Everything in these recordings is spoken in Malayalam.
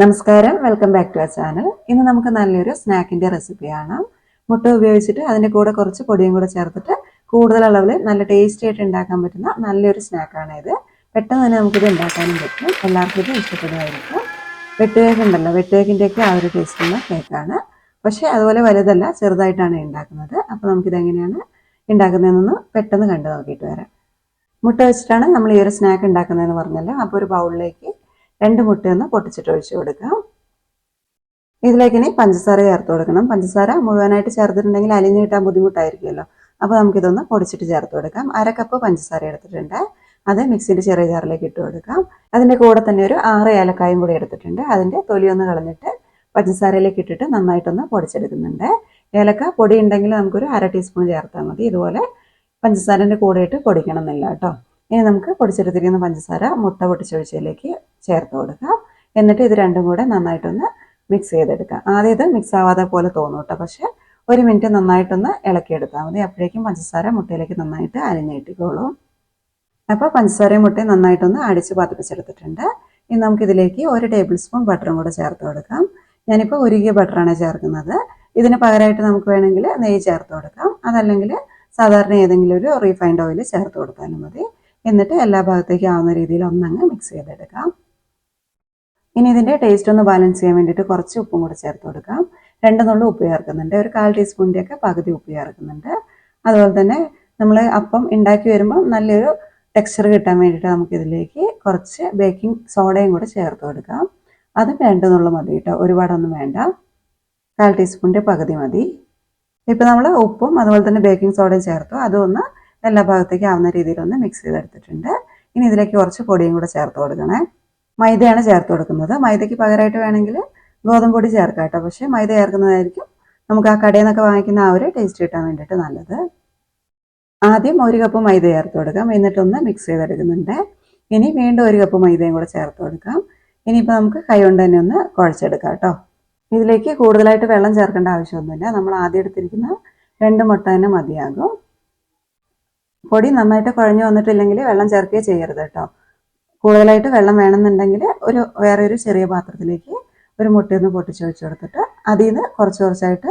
നമസ്കാരം. Welcome back to our channel ഇന്ന് നമുക്ക് നല്ലൊരു സ്നാക്കിന്റെ റെസിപ്പിയാണ് മുട്ട ഉപയോഗിച്ചിട്ട് അതിന്റെ കൂടെ കുറച്ച് പൊടിയും കൂടെ ചേർത്തിട്ട് കൂടുതൽ അളവിൽ നല്ല ടേസ്റ്റി ആയിട്ട് ഉണ്ടാക്കാൻ പറ്റുന്ന നല്ലൊരു സ്നാക്കാണ് ഇത്. പെട്ടെന്ന് തന്നെ നമുക്കിത് ഉണ്ടാക്കാനും പറ്റും. എല്ലാവർക്കും ഇത് ഇഷ്ടപ്പെടുമായിരിക്കും വെട്ടുകേക്ക് ഉണ്ടല്ലോ വെട്ടുകേക്കിന്റെയൊക്കെ ആ ഒരു ടേസ്റ്റുള്ള കേക്കാണ് പക്ഷേ അതുപോലെ വലുതല്ല ചെറുതായിട്ടാണ് ഉണ്ടാക്കുന്നത്. അപ്പോൾ നമുക്കിത് എങ്ങനെയാണ് ഉണ്ടാക്കുന്നതെന്നൊന്ന് പെട്ടെന്ന് കണ്ടു നോക്കിയിട്ട് വരാം. മുട്ട വെച്ചിട്ടാണ് നമ്മൾ ഈ ഒരു സ്നാക്ക് ഉണ്ടാക്കുന്നതെന്ന് പറഞ്ഞല്ലോ. അപ്പോൾ ഒരു ബൗളിലേക്ക് രണ്ട് മുട്ടയൊന്ന് പൊട്ടിച്ചിട്ട് ഒഴിച്ചു കൊടുക്കാം ഇതിലേക്ക് ഇനി പഞ്ചസാര ചേർത്ത് കൊടുക്കണം. പഞ്ചസാര മുഴുവനായിട്ട് ചേർത്തിട്ടുണ്ടെങ്കിൽ അലിഞ്ഞു കിട്ടാൻ ബുദ്ധിമുട്ടായിരിക്കുമല്ലോ. അപ്പോൾ നമുക്കിതൊന്ന് പൊടിച്ചിട്ട് ചേർത്ത് കൊടുക്കാം. അര കപ്പ് പഞ്ചസാര എടുത്തിട്ടുണ്ട്. അത് മിക്സിന്റെ ചെറിയ ജാറിലേക്ക് ഇട്ട് കൊടുക്കാം. അതിന്റെ കൂടെ തന്നെ ഒരു ആറ് ഏലക്കായും കൂടി എടുത്തിട്ടുണ്ട്. അതിന്റെ തൊലിയൊന്ന് കളഞ്ഞിട്ട് പഞ്ചസാരയിലേക്ക് ഇട്ടിട്ട് നന്നായിട്ടൊന്ന് പൊടിച്ചെടുക്കുന്നുണ്ട്. ഏലക്ക പൊടി ഉണ്ടെങ്കിൽ നമുക്കൊരു അര ടീസ്പൂൺ ചേർത്താൽ മതി. ഇതുപോലെ പഞ്ചസാരന്റെ കൂടെ ഇട്ട് പൊടിക്കണം എന്നില്ല കേട്ടോ. ഇനി നമുക്ക് പൊടിച്ചെടുത്തിരിക്കുന്ന പഞ്ചസാര മുട്ട പൊട്ടിച്ചൊഴിച്ചതിലേക്ക് ചേർത്ത് കൊടുക്കാം. എന്നിട്ട് ഇത് രണ്ടും കൂടെ നന്നായിട്ടൊന്ന് മിക്സ് ചെയ്തെടുക്കാം. ആദ്യം ഇത് മിക്സ് ആവാതെ പോലെ തോന്നും കേട്ടോ. പക്ഷേ ഒരു മിനിറ്റ് നന്നായിട്ടൊന്ന് ഇളക്കിയെടുത്താൽ മതി. അപ്പോഴേക്കും പഞ്ചസാര മുട്ടയിലേക്ക് നന്നായിട്ട് അരിഞ്ഞ് കിട്ടിക്കോളൂ. അപ്പോൾ പഞ്ചസാരയും മുട്ടയും നന്നായിട്ടൊന്ന് അടിച്ച് പതിപ്പിച്ചെടുത്തിട്ടുണ്ട്. ഇനി നമുക്കിതിലേക്ക് ഒരു ടേബിൾ സ്പൂൺ ബട്ടറും കൂടെ ചേർത്ത് കൊടുക്കാം. ഞാനിപ്പോൾ ഉരുകിയ ബട്ടറാണ് ചേർക്കുന്നത്. ഇതിന് പകരമായിട്ട് നമുക്ക് വേണമെങ്കിൽ നെയ്യ് ചേർത്ത് കൊടുക്കാം. അതല്ലെങ്കിൽ സാധാരണ ഏതെങ്കിലും ഒരു റീഫൈൻഡ് ഓയിൽ ചേർത്ത് കൊടുത്താലും മതി. എന്നിട്ട് എല്ലാ ഭാഗത്തേക്കും ആവുന്ന രീതിയിൽ ഒന്നങ്ങ് മിക്സ് ചെയ്തെടുക്കാം. ഇനി ഇതിന്റെ ടേസ്റ്റ് ഒന്ന് ബാലൻസ് ചെയ്യാൻ വേണ്ടിയിട്ട് കുറച്ച് ഉപ്പും കൂടി ചേർത്ത് കൊടുക്കാം. രണ്ട് നുള്ളു ഉപ്പ് ചേർക്കുന്നുണ്ട്. ഒരു കാൽ ടീസ്പൂണിന്റെയൊക്കെ പകുതി ഉപ്പ് ചേർക്കുന്നുണ്ട്. അതുപോലെ തന്നെ നമ്മൾ അപ്പം ഉണ്ടാക്കി വരുമ്പോൾ നല്ലൊരു ടെക്സ്ചർ കിട്ടാൻ വേണ്ടിയിട്ട് നമുക്കിതിലേക്ക് കുറച്ച് ബേക്കിംഗ് സോഡയും കൂടെ ചേർത്ത് കൊടുക്കാം. അതും രണ്ട് നുള്ളു മതി കേട്ടോ. ഒരുപാടൊന്നും വേണ്ട. കാൽ ടീസ്പൂണിന്റെ പകുതി മതി. ഇപ്പോൾ നമ്മൾ ഉപ്പും അതുപോലെ തന്നെ ബേക്കിംഗ് സോഡയും ചേർത്തു. അതൊന്ന് എല്ലാ ഭാഗത്തേക്കും ആവുന്ന രീതിയിലൊന്ന് മിക്സ് ചെയ്തെടുത്തിട്ടുണ്ട്. ഇനി ഇതിലേക്ക് കുറച്ച് പൊടിയും കൂടെ ചേർത്ത് കൊടുക്കണേ. മൈദയാണ് ചേർത്ത് കൊടുക്കുന്നത്. മൈദയ്ക്ക് പകരമായിട്ട് വേണമെങ്കിൽ ഗോതമ്പ് പൊടി ചേർക്കാം കേട്ടോ. പക്ഷേ മൈദ ചേർക്കുന്നതായിരിക്കും നമുക്ക് ആ കടയിൽ നിന്നൊക്കെ വാങ്ങിക്കുന്ന ആ ഒരു ടേസ്റ്റ് കിട്ടാൻ വേണ്ടിയിട്ട് നല്ലത്. ആദ്യം ഒരു കപ്പ് മൈദ ചേർത്ത് കൊടുക്കാം. എന്നിട്ടൊന്ന് മിക്സ് ചെയ്തെടുക്കുന്നുണ്ട്. ഇനി വീണ്ടും ഒരു കപ്പ് മൈദയും കൂടെ ചേർത്ത് കൊടുക്കാം. ഇനിയിപ്പോൾ നമുക്ക് കൈ കൊണ്ട് തന്നെ ഒന്ന് കുഴച്ചെടുക്കാം കേട്ടോ. ഇതിലേക്ക് കൂടുതലായിട്ട് വെള്ളം ചേർക്കേണ്ട ആവശ്യമൊന്നുമില്ല. നമ്മൾ ആദ്യം എടുത്തിരിക്കുന്ന രണ്ട് മുട്ട തന്നെ മതിയാകും. പൊടി നന്നായിട്ട് കുഴഞ്ഞു വന്നിട്ടില്ലെങ്കിൽ വെള്ളം ചേർക്കുകയോ ചെയ്യരുത് കേട്ടോ. കൂടുതലായിട്ട് വെള്ളം വേണമെന്നുണ്ടെങ്കിൽ ഒരു വേറെ ഒരു ചെറിയ പാത്രത്തിലേക്ക് ഒരു മുട്ടയൊന്ന് പൊട്ടിച്ച് വെച്ച് കൊടുത്തിട്ട് അതിൽ നിന്ന് കുറച്ച് കുറച്ചായിട്ട്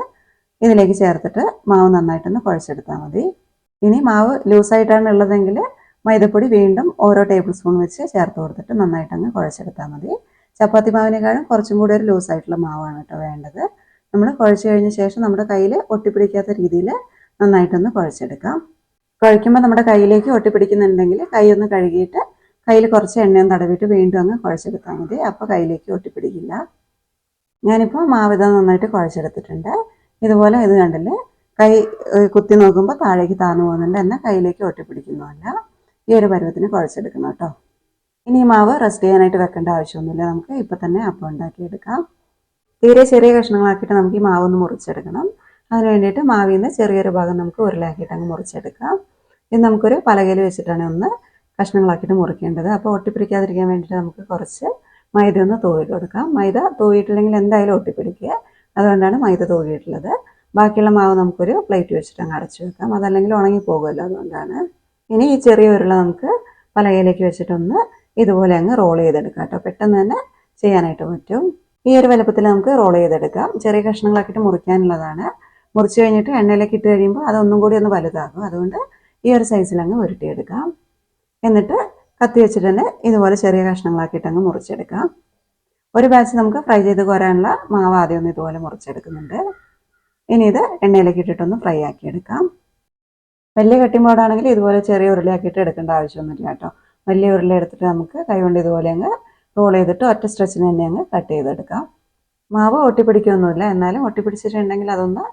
ഇതിലേക്ക് ചേർത്തിട്ട് മാവ് നന്നായിട്ടൊന്ന് കുഴച്ചെടുത്താൽ മതി. ഇനി മാവ് ലൂസായിട്ടാണ് ഉള്ളതെങ്കിൽ മൈദപ്പൊടി വീണ്ടും ഓരോ ടേബിൾ സ്പൂൺ വെച്ച് ചേർത്ത് കൊടുത്തിട്ട് നന്നായിട്ടങ്ങ് കുഴച്ചെടുത്താൽ മതി. ചപ്പാത്തി മാവിനേക്കാളും കുറച്ചും കൂടി ഒരു ലൂസായിട്ടുള്ള മാവാണ് കേട്ടോ വേണ്ടത്. നമ്മൾ കുഴച്ച് കഴിഞ്ഞ ശേഷം നമ്മുടെ കയ്യിൽ ഒട്ടിപ്പിടിക്കാത്ത രീതിയിൽ നന്നായിട്ടൊന്ന് കുഴച്ചെടുക്കാം. കുഴയ്ക്കുമ്പോൾ നമ്മുടെ കയ്യിലേക്ക് ഒട്ടിപ്പിടിക്കുന്നുണ്ടെങ്കിൽ കൈ ഒന്ന് കഴുകിയിട്ട് കയ്യിൽ കുറച്ച് എണ്ണയും തടവിട്ട് വീണ്ടും അങ്ങ് കുഴച്ചെടുത്താൽ മതി. അപ്പോൾ കയ്യിലേക്ക് ഒട്ടിപ്പിടിക്കില്ല. ഞാനിപ്പോൾ മാവിത നന്നായിട്ട് കുഴച്ചെടുത്തിട്ടുണ്ട്. ഇതുപോലെ ഇത് കണ്ടില്ലേ? കൈ കുത്തി നോക്കുമ്പോൾ താഴേക്ക് താന്നു പോകുന്നുണ്ട്. എന്നാൽ കയ്യിലേക്ക് ഒട്ടിപ്പിടിക്കുന്നുമല്ല ഈ ഒരു പരുവത്തിന് കുഴച്ചെടുക്കണം കേട്ടോ. ഇനി ഈ മാവ് റെസ്റ്റ് ചെയ്യാനായിട്ട് വെക്കേണ്ട ആവശ്യമൊന്നുമില്ല. നമുക്ക് ഇപ്പം തന്നെ അപ്പം ഉണ്ടാക്കിയെടുക്കാം. തീരെ ചെറിയ കഷ്ണങ്ങളാക്കിയിട്ട് നമുക്ക് ഈ മാവ് ഒന്ന് മുറിച്ചെടുക്കണം. അതിന് വേണ്ടിയിട്ട് മാവിൽ നിന്ന് ചെറിയൊരു ഭാഗം നമുക്ക് ഉരുളാക്കിയിട്ട് അങ്ങ് മുറിച്ചെടുക്കാം. ഇത് നമുക്കൊരു പലകയിൽ വെച്ചിട്ടാണ് ഒന്ന് കഷ്ണങ്ങളാക്കിയിട്ട് മുറിക്കേണ്ടത്. അപ്പോൾ ഒട്ടിപ്പിടിക്കാതിരിക്കാൻ വേണ്ടിയിട്ട് നമുക്ക് കുറച്ച് മൈദ ഒന്ന് തൂവി കൊടുക്കാം. മൈദ തൂവിയിട്ടില്ലെങ്കിൽ എന്തായാലും ഒട്ടിപ്പിടിക്കുക. അതുകൊണ്ടാണ് മൈദ തൂവിയിട്ടുള്ളത്. ബാക്കിയുള്ള മാവ് നമുക്കൊരു പ്ലേറ്റ് വെച്ചിട്ട് അങ്ങ് അടച്ചു വെക്കാം. അതല്ലെങ്കിൽ ഉണങ്ങി പോകുമല്ലോ അതുകൊണ്ടാണ്. ഇനി ഈ ചെറിയ ഉരുള നമുക്ക് പലകയിലേക്ക് വെച്ചിട്ടൊന്ന് ഇതുപോലെ അങ്ങ് റോൾ ചെയ്തെടുക്കാം കേട്ടോ. പെട്ടെന്ന് തന്നെ ചെയ്യാനായിട്ട് പറ്റും. ഈ ഒരു വലുപ്പത്തിൽ നമുക്ക് റോൾ ചെയ്തെടുക്കാം. ചെറിയ കഷ്ണങ്ങളാക്കിയിട്ട് മുറിക്കാനുള്ളതാണ്. മുറിച്ച് കഴിഞ്ഞിട്ട് എണ്ണയിലേക്ക് ഇട്ട് കഴിയുമ്പോൾ അതൊന്നും കൂടി ഒന്ന് വലുതാകും. അതുകൊണ്ട് ഈ ഒരു സൈസിൽ അങ്ങ് ഉരുട്ടിയെടുക്കാം. എന്നിട്ട് കത്തി വെച്ചിട്ട് തന്നെ ഇതുപോലെ ചെറിയ കഷ്ണങ്ങളാക്കിയിട്ട് അങ്ങ് മുറിച്ചെടുക്കാം. ഒരു ബാച്ച് നമുക്ക് ഫ്രൈ ചെയ്ത് കോരാനുള്ള മാവ് ആദ്യം ഒന്ന് ഇതുപോലെ മുറിച്ചെടുക്കുന്നുണ്ട്. ഇനി ഇത് എണ്ണയിലേക്ക് ഇട്ടിട്ടൊന്ന് ഫ്രൈ ആക്കി എടുക്കാം വലിയ കട്ടിമ്പോടാണെങ്കിൽ ഇതുപോലെ ചെറിയ ഉരുളയാക്കിയിട്ട് എടുക്കേണ്ട ആവശ്യമൊന്നുമില്ല കേട്ടോ. വലിയ ഉരുള എടുത്തിട്ട് നമുക്ക് കൈകൊണ്ട് ഇതുപോലെ അങ്ങ് റോൾ ചെയ്തിട്ട് ഒറ്റ സ്ട്രെച്ചിന് തന്നെ അങ്ങ് കട്ട് ചെയ്തെടുക്കാം. മാവ് ഒട്ടിപ്പിടിക്കൊന്നുമില്ല. എന്നാലും ഒട്ടിപ്പിടിച്ചിട്ടുണ്ടെങ്കിൽ അതൊന്ന്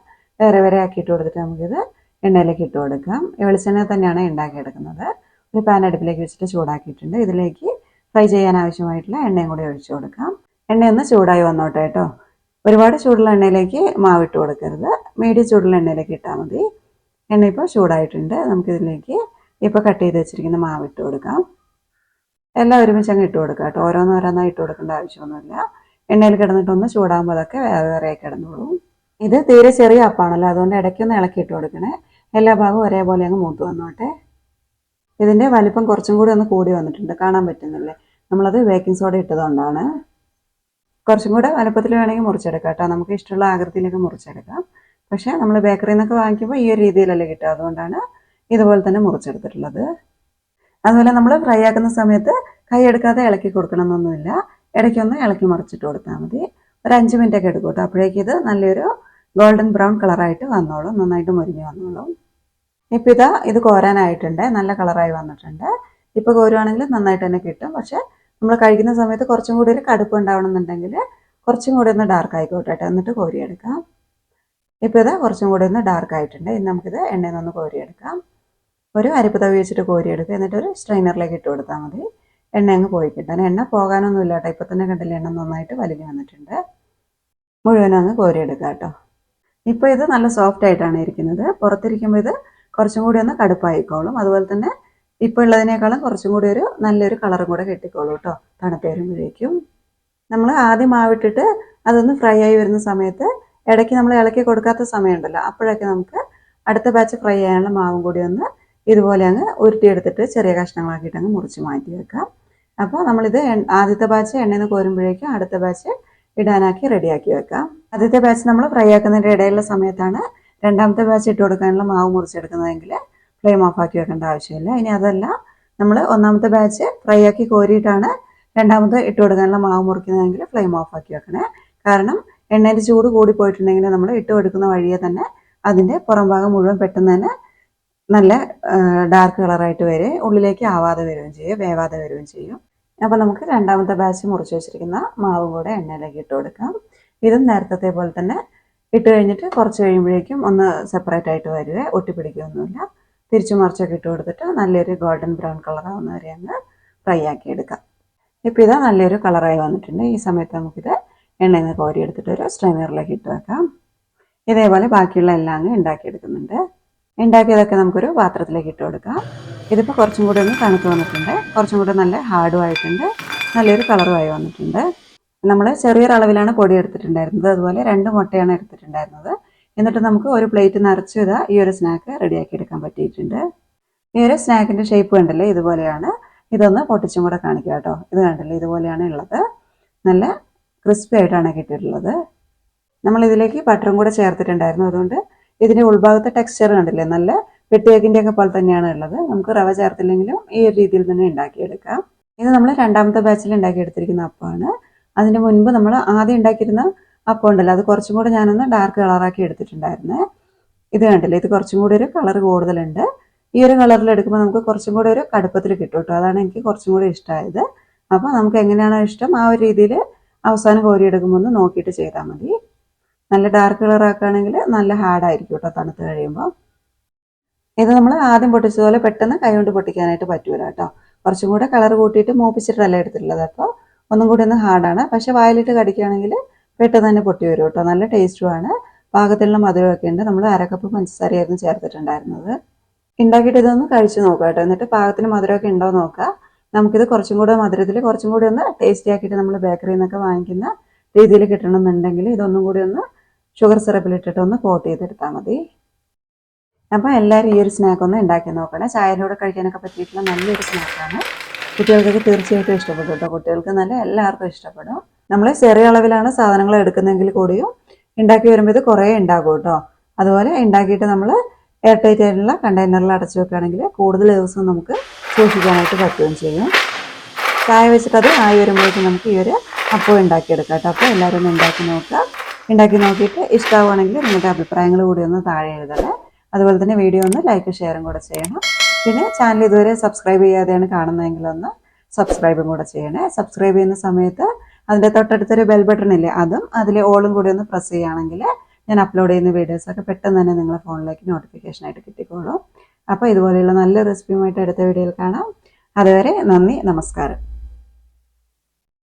വേറെ വേറെ ആക്കിയിട്ട് കൊടുത്തിട്ട് നമുക്കിത് എണ്ണയിലേക്ക് ഇട്ട് കൊടുക്കാം. വെളിച്ചെണ്ണ തന്നെയാണ് ഉണ്ടാക്കിയെടുക്കുന്നത്. ഒരു പാൻ അടുപ്പിലേക്ക് വെച്ചിട്ട് ചൂടാക്കിയിട്ടുണ്ട്. ഇതിലേക്ക് ഫ്രൈ ചെയ്യാൻ ആവശ്യമായിട്ടുള്ള എണ്ണയും കൂടി ഒഴിച്ചു കൊടുക്കാം. എണ്ണയൊന്ന് ചൂടായി വന്നോട്ടെ കേട്ടോ. ഒരുപാട് ചൂടുള്ള എണ്ണയിലേക്ക് മാവിട്ട് കൊടുക്കരുത്. മീഡിയം ചൂടുള്ള എണ്ണയിലേക്ക് ഇട്ടാൽ മതി. എണ്ണ ഇപ്പോൾ ചൂടായിട്ടുണ്ട്. നമുക്കിതിലേക്ക് ഇപ്പോൾ കട്ട് ചെയ്ത് വെച്ചിരിക്കുന്ന മാവിട്ട് കൊടുക്കാം. എല്ലാം ഒരുമിച്ച് അങ്ങ് ഇട്ട് കൊടുക്കാം കേട്ടോ. ഓരോന്നോരോന്നായി ഇട്ട് കൊടുക്കേണ്ട ആവശ്യമൊന്നുമില്ല. എണ്ണയിൽ കിടന്നിട്ടൊന്ന് ചൂടാകുമ്പോൾ അതൊക്കെ വേറെ വേറെ കിടന്നോളും. ഇത് തീരെ ചെറിയ അപ്പാണല്ലോ. അതുകൊണ്ട് ഇടയ്ക്കൊന്ന് ഇളക്കി ഇട്ട് കൊടുക്കണേ. എല്ലാ ഭാഗവും ഒരേപോലെ അങ്ങ് മൂത്ത് വന്നോട്ടെ. ഇതിന്റെ വലിപ്പം കുറച്ചും കൂടി ഒന്ന് കൂടി വന്നിട്ടുണ്ട്. കാണാൻ പറ്റുന്നില്ലേ? നമ്മളത് ബേക്കിംഗ് സോഡ ഇട്ടതുകൊണ്ടാണ്. കുറച്ചും കൂടെ വലുപ്പത്തിൽ വേണമെങ്കിൽ മുറിച്ചെടുക്കാം കേട്ടോ. നമുക്ക് ഇഷ്ടമുള്ള ആകൃതിയിലൊക്കെ മുറിച്ചെടുക്കാം. പക്ഷേ നമ്മൾ ബേക്കറിയിൽ നിന്നൊക്കെ വാങ്ങിക്കുമ്പോൾ ഈ ഒരു രീതിയിലല്ലേ കിട്ടുക. അതുകൊണ്ടാണ് ഇതുപോലെ തന്നെ മുറിച്ചെടുത്തിട്ടുള്ളത്. അതുപോലെ നമ്മൾ ഫ്രൈ ആക്കുന്ന സമയത്ത് കൈ എടുക്കാതെ ഇളക്കി കൊടുക്കണമെന്നൊന്നുമില്ല. ഇടയ്ക്കൊന്ന് ഇളക്കി മറിച്ചിട്ട് കൊടുത്താൽ മതി. ഒരു അഞ്ച് മിനിറ്റ് ഒക്കെ എടുക്കും കേട്ടോ. അപ്പോഴേക്കും ഇത് നല്ലൊരു ഗോൾഡൻ ബ്രൗൺ കളറായിട്ട് വന്നോളും. നന്നായിട്ട് മുരിഞ്ഞ് വന്നോളും. ഇപ്പം ഇതാ ഇത് കോരാനായിട്ടുണ്ട് നല്ല കളറായി വന്നിട്ടുണ്ട്. ഇപ്പോൾ കോരുവാണെങ്കിൽ നന്നായിട്ട് തന്നെ കിട്ടും. പക്ഷേ നമ്മൾ കഴിക്കുന്ന സമയത്ത് കുറച്ചും കൂടി ഒരു കടുപ്പ് ഉണ്ടാവണമെന്നുണ്ടെങ്കിൽ കുറച്ചും കൂടി ഒന്ന് ഡാർക്ക് ആയിക്കോട്ടെ കേട്ടോ എന്നിട്ട് കോരിയെടുക്കാം. ഇപ്പോൾ ഇത് കുറച്ചും കൂടി ഒന്ന് ഡാർക്ക് ആയിട്ടുണ്ട്. ഇനി നമുക്കിത് എണ്ണയിൽ നിന്ന് കോരിയെടുക്കാം. ഒരു അരിപ്പ് തവി വെച്ചിട്ട് കോരിയെടുക്കുക. എന്നിട്ട് ഒരു സ്ട്രെയിനറിലേക്ക് ഇട്ട് കൊടുത്താൽ മതി. എണ്ണ അങ്ങ് പോയി കിട്ടാൻ. എണ്ണ പോകാനൊന്നും ഇല്ല കേട്ടോ ഇപ്പം തന്നെ കണ്ടില്ല എണ്ണ നന്നായിട്ട് വലിഞ്ഞു വന്നിട്ടുണ്ട്. മുഴുവനും അങ്ങ് കോരിയെടുക്കാം കേട്ടോ ഇപ്പോൾ ഇത് നല്ല സോഫ്റ്റ് ആയിട്ടാണ് ഇരിക്കുന്നത്. പുറത്തിരിക്കുമ്പോൾ ഇത് കുറച്ചും കൂടി ഒന്ന് കടുപ്പായിക്കോളും. അതുപോലെ തന്നെ ഇപ്പോൾ ഉള്ളതിനേക്കാളും കുറച്ചും കൂടി ഒരു നല്ലൊരു കളറും കൂടെ കിട്ടിക്കോളൂ കേട്ടോ തണുത്ത് വരുമ്പോഴേക്കും നമ്മൾ ആദ്യം മാവിട്ടിട്ട് അതൊന്ന് ഫ്രൈ ആയി വരുന്ന സമയത്ത് ഇടയ്ക്ക് നമ്മൾ ഇളക്കി കൊടുക്കാത്ത സമയമുണ്ടല്ലോ അപ്പോഴൊക്കെ നമുക്ക് അടുത്ത ബാച്ച് ഫ്രൈ ചെയ്യാനുള്ള മാവും കൂടി ഒന്ന് ഇതുപോലെ അങ്ങ് ഉരുട്ടിയെടുത്തിട്ട് ചെറിയ കഷ്ണങ്ങളാക്കിയിട്ട് അങ്ങ് മുറിച്ച് മാറ്റി വെക്കാം. അപ്പോൾ നമ്മളിത് ആദ്യത്തെ ബാച്ച് എണ്ണയിൽ നിന്ന് കോരുമ്പോഴേക്കും അടുത്ത ബാച്ച് ഇടാനാക്കി റെഡിയാക്കി വെക്കാം. ആദ്യത്തെ ബാച്ച് നമ്മൾ ഫ്രൈ ആക്കുന്നതിന്റെ ഇടയിലുള്ള സമയത്താണ് രണ്ടാമത്തെ ബാച്ച് ഇട്ട് കൊടുക്കാനുള്ള മാവ് മുറിച്ചെടുക്കുന്നതെങ്കിൽ ഫ്ലെയിം ഓഫ് ആക്കി വെക്കേണ്ട ആവശ്യമില്ല. ഇനി അതല്ല നമ്മൾ ഒന്നാമത്തെ ബാച്ച് ഫ്രൈ ആക്കി കോരിയിട്ടാണ് രണ്ടാമത് ഇട്ട് കൊടുക്കാനുള്ള മാവ് മുറിക്കുന്നതെങ്കിൽ ഫ്ലെയിം ഓഫ് ആക്കി വെക്കണേ. കാരണം എണ്ണേന്റെ ചൂട് കൂടി പോയിട്ടുണ്ടെങ്കിൽ നമ്മൾ ഇട്ട് കൊടുക്കുന്ന വഴിയെ തന്നെ അതിന്റെ പുറം ഭാഗം മുഴുവൻ പെട്ടെന്ന് തന്നെ നല്ല ഡാർക്ക് കളറായിട്ട് വരെ ഉള്ളിലേക്ക് ആവാതെ വരികയും ചെയ്യും വേവാതെ വരികയും ചെയ്യും. അപ്പോൾ നമുക്ക് രണ്ടാമത്തെ ബാച്ച് മുറിച്ച് വെച്ചിരിക്കുന്ന മാവും കൂടെ എണ്ണയിലേക്ക് ഇട്ട് കൊടുക്കാം. ഇതും നേരത്തെ പോലെ തന്നെ ഇട്ട് കഴിഞ്ഞിട്ട് കുറച്ച് കഴിയുമ്പോഴേക്കും ഒന്ന് സെപ്പറേറ്റ് ആയിട്ട് വരിക ഒട്ടിപ്പിടിക്കുകയൊന്നുമില്ല തിരിച്ചു മറിച്ചൊക്കെ ഇട്ട് കൊടുത്തിട്ട് നല്ലൊരു ഗോൾഡൻ ബ്രൗൺ കളറാവുന്ന വരെ അങ്ങ് ഫ്രൈ ആക്കി എടുക്കാം. ഇപ്പോൾ ഇത് നല്ലൊരു കളറായി വന്നിട്ടുണ്ട്. ഈ സമയത്ത് നമുക്കിത് എണ്ണയിൽ നിന്ന് കോരി എടുത്തിട്ട് ഒരു സ്ട്രെയിനറിലേക്ക് ഇട്ട് വെക്കാം. ഇതേപോലെ ബാക്കിയുള്ള എല്ലാം അങ്ങ് ഉണ്ടാക്കിയെടുക്കുന്നുണ്ട്. ഉണ്ടാക്കിയതൊക്കെ നമുക്കൊരു പാത്രത്തിലേക്ക് ഇട്ട് കൊടുക്കാം. ഇതിപ്പോൾ കുറച്ചും കൂടി ഒന്ന് തണുത്ത് വന്നിട്ടുണ്ട്. കുറച്ചും കൂടി നല്ല ഹാർഡും ആയിട്ടുണ്ട്. നല്ലൊരു കളറുമായി വന്നിട്ടുണ്ട്. നമ്മൾ ചെറിയൊരളവിലാണ് പൊടി എടുത്തിട്ടുണ്ടായിരുന്നത്. അതുപോലെ രണ്ട് മുട്ടയാണ് എടുത്തിട്ടുണ്ടായിരുന്നത്. എന്നിട്ട് നമുക്ക് ഒരു പ്ലേറ്റ് നിറച്ച് ഇതാ ഈ ഒരു സ്നാക്ക് റെഡിയാക്കി എടുക്കാൻ പറ്റിയിട്ടുണ്ട്. ഈ ഒരു സ്നാക്കിന്റെ ഷേപ്പ് കണ്ടല്ലേ? ഇതുപോലെയാണ്. ഇതൊന്ന് പൊട്ടിച്ചും കൂടെ കാണിക്കുക കേട്ടോ. ഇത് കണ്ടല്ലേ? ഇതുപോലെയാണ് ഉള്ളത്. നല്ല ക്രിസ്പി ആയിട്ടാണ് കിട്ടിയിട്ടുള്ളത്. നമ്മൾ ഇതിലേക്ക് ബട്ടറും കൂടെ ചേർത്തിട്ടുണ്ടായിരുന്നു. അതുകൊണ്ട് ഇതിന്റെ ഉൾഭാഗത്തെ ടെക്സ്ചർ കണ്ടില്ലേ? നല്ല വെട്ടിയേക്കിന്റെ ഒക്കെ പോലെ തന്നെയാണ് ഉള്ളത്. നമുക്ക് റവ ചേർത്തില്ലെങ്കിലും ഈ ഒരു രീതിയിൽ തന്നെ ഉണ്ടാക്കിയെടുക്കാം. ഇത് നമ്മൾ രണ്ടാമത്തെ ബാച്ചിൽ ഉണ്ടാക്കിയെടുത്തിരിക്കുന്ന അപ്പമാണ് അതിന് മുൻപ് നമ്മൾ ആദ്യം ഉണ്ടാക്കിയിരുന്ന അപ്പം ഉണ്ടല്ലോ അത് കുറച്ചും കൂടെ ഞാനൊന്ന് ഡാർക്ക് കളറാക്കി എടുത്തിട്ടുണ്ടായിരുന്നേ. ഇത് കണ്ടില്ലേ? ഇത് കുറച്ചും കൂടി ഒരു കളർ കൂടുതലുണ്ട്. ഈ ഒരു കളറിൽ എടുക്കുമ്പോൾ നമുക്ക് കുറച്ചും കൂടി ഒരു കടുപ്പത്തിൽ കിട്ടും കേട്ടോ. അതാണ് എനിക്ക് കുറച്ചും കൂടി ഇഷ്ടമായത് അപ്പോൾ നമുക്ക് എങ്ങനെയാണോ ഇഷ്ടം ആ ഒരു രീതിയിൽ അവസാനം കോരിയെടുക്കുമ്പോൾ ഒന്ന് നോക്കിയിട്ട് ചെയ്താൽ മതി. നല്ല ഡാർക്ക് കളർ ആക്കുകയാണെങ്കിൽ നല്ല ഹാർഡായിരിക്കും കേട്ടോ തണുത്ത് കഴിയുമ്പോൾ ഇത് നമ്മൾ ആദ്യം പൊട്ടിച്ചതുപോലെ പെട്ടെന്ന് കൈകൊണ്ട് പൊട്ടിക്കാനായിട്ട് പറ്റൂല കേട്ടോ. കുറച്ചും കൂടെ കളർ കൂട്ടിയിട്ട് മൂപ്പിച്ചിട്ടല്ല എടുത്തിട്ടുള്ളത്. അപ്പോൾ ഒന്നും കൂടി ഒന്ന് ഹാർഡാണ്. പക്ഷെ വായിലിട്ട് കടിക്കുകയാണെങ്കിൽ പെട്ടെന്ന് തന്നെ പൊട്ടി വരും കേട്ടോ. നല്ല ടേസ്റ്റുമാണ് പാകത്തിലുള്ള മധുരമൊക്കെ ഉണ്ട്. നമ്മൾ അരക്കപ്പ് പഞ്ചസാരയായിരുന്നു ചേർത്തിട്ടുണ്ടായിരുന്നത്. ഉണ്ടാക്കിയിട്ട് ഇതൊന്ന് കഴിച്ചു നോക്കുക കേട്ടോ. എന്നിട്ട് പാകത്തിന് മധുരമൊക്കെ ഉണ്ടോ നോക്കുക. നമുക്കിത് കുറച്ചും കൂടെ മധുരത്തിൽ കുറച്ചും കൂടി ഒന്ന് ടേസ്റ്റി ആക്കിയിട്ട് നമ്മൾ ബേക്കറിയിൽ നിന്നൊക്കെ വാങ്ങിക്കുന്ന രീതിയിൽ കിട്ടണമെന്നുണ്ടെങ്കിൽ ഇതൊന്നും കൂടി ഒന്ന് ഷുഗർ സിറപ്പിലിട്ടിട്ട് ഒന്ന് കോട്ട് ചെയ്തെടുത്താൽ മതി. അപ്പോൾ എല്ലാവരും ഈ ഒരു സ്നാക്ക് ഒന്ന് ഉണ്ടാക്കി നോക്കണേ. ചായയിലൂടെ കഴിക്കാനൊക്കെ പറ്റിയിട്ടുള്ള നല്ലൊരു സ്നാക്കാണ് കുട്ടികൾക്കൊക്കെ തീർച്ചയായിട്ടും ഇഷ്ടപ്പെടും കേട്ടോ. കുട്ടികൾക്ക് നല്ല എല്ലാവർക്കും ഇഷ്ടപ്പെടും. നമ്മൾ ചെറിയ അളവിലാണ് സാധനങ്ങൾ എടുക്കുന്നതെങ്കിൽ കൂടിയും ഉണ്ടാക്കി വരുമ്പോൾ ഇത് കുറേ ഉണ്ടാകും കേട്ടോ. അതുപോലെ ഉണ്ടാക്കിയിട്ട് നമ്മൾ എയർ ടൈറ്റ് ആയിട്ടുള്ള കണ്ടെയ്നറിൽ അടച്ചു വെക്കുകയാണെങ്കിൽ കൂടുതൽ ദിവസം നമുക്ക് സൂക്ഷിക്കാനായിട്ട് പറ്റുകയും ചെയ്യും. ചായ വെച്ചിട്ട് അത് ആയി വരുമ്പോഴേക്കും നമുക്ക് ഈ ഒരു അപ്പം ഉണ്ടാക്കിയെടുക്കാം കേട്ടോ. അപ്പോൾ എല്ലാവരും ഉണ്ടാക്കി നോക്കുക. ഉണ്ടാക്കി നോക്കിയിട്ട് ഇഷ്ടമാവുകയാണെങ്കിൽ നിങ്ങളുടെ അഭിപ്രായങ്ങൾ കൂടി ഒന്ന് താഴെ എഴുതണേ. അതുപോലെ തന്നെ വീഡിയോ ഒന്ന് ലൈക്ക് ഷെയറും കൂടെ ചെയ്യണം. പിന്നെ ചാനൽ ഇതുവരെ സബ്സ്ക്രൈബ് ചെയ്യാതെയാണ് കാണുന്നതെങ്കിൽ ഒന്ന് സബ്സ്ക്രൈബും കൂടെ ചെയ്യണേ. സബ്സ്ക്രൈബ് ചെയ്യുന്ന സമയത്ത് അതിന്റെ തൊട്ടടുത്തൊരു ബെൽ ബട്ടൺ ഇല്ലേ അതും അതിൽ ഓളും കൂടി ഒന്ന് പ്രസ് ചെയ്യുകയാണെങ്കിൽ ഞാൻ അപ്ലോഡ് ചെയ്യുന്ന വീഡിയോസൊക്കെ പെട്ടെന്ന് തന്നെ നിങ്ങളുടെ ഫോണിലേക്ക് നോട്ടിഫിക്കേഷൻ ആയിട്ട് കിട്ടിക്കോളും. അപ്പോൾ ഇതുപോലെയുള്ള നല്ല റെസിപ്പിയുമായിട്ട് അടുത്ത വീഡിയോയിൽ കാണാം. അതുവരെ നന്ദി നമസ്കാരം.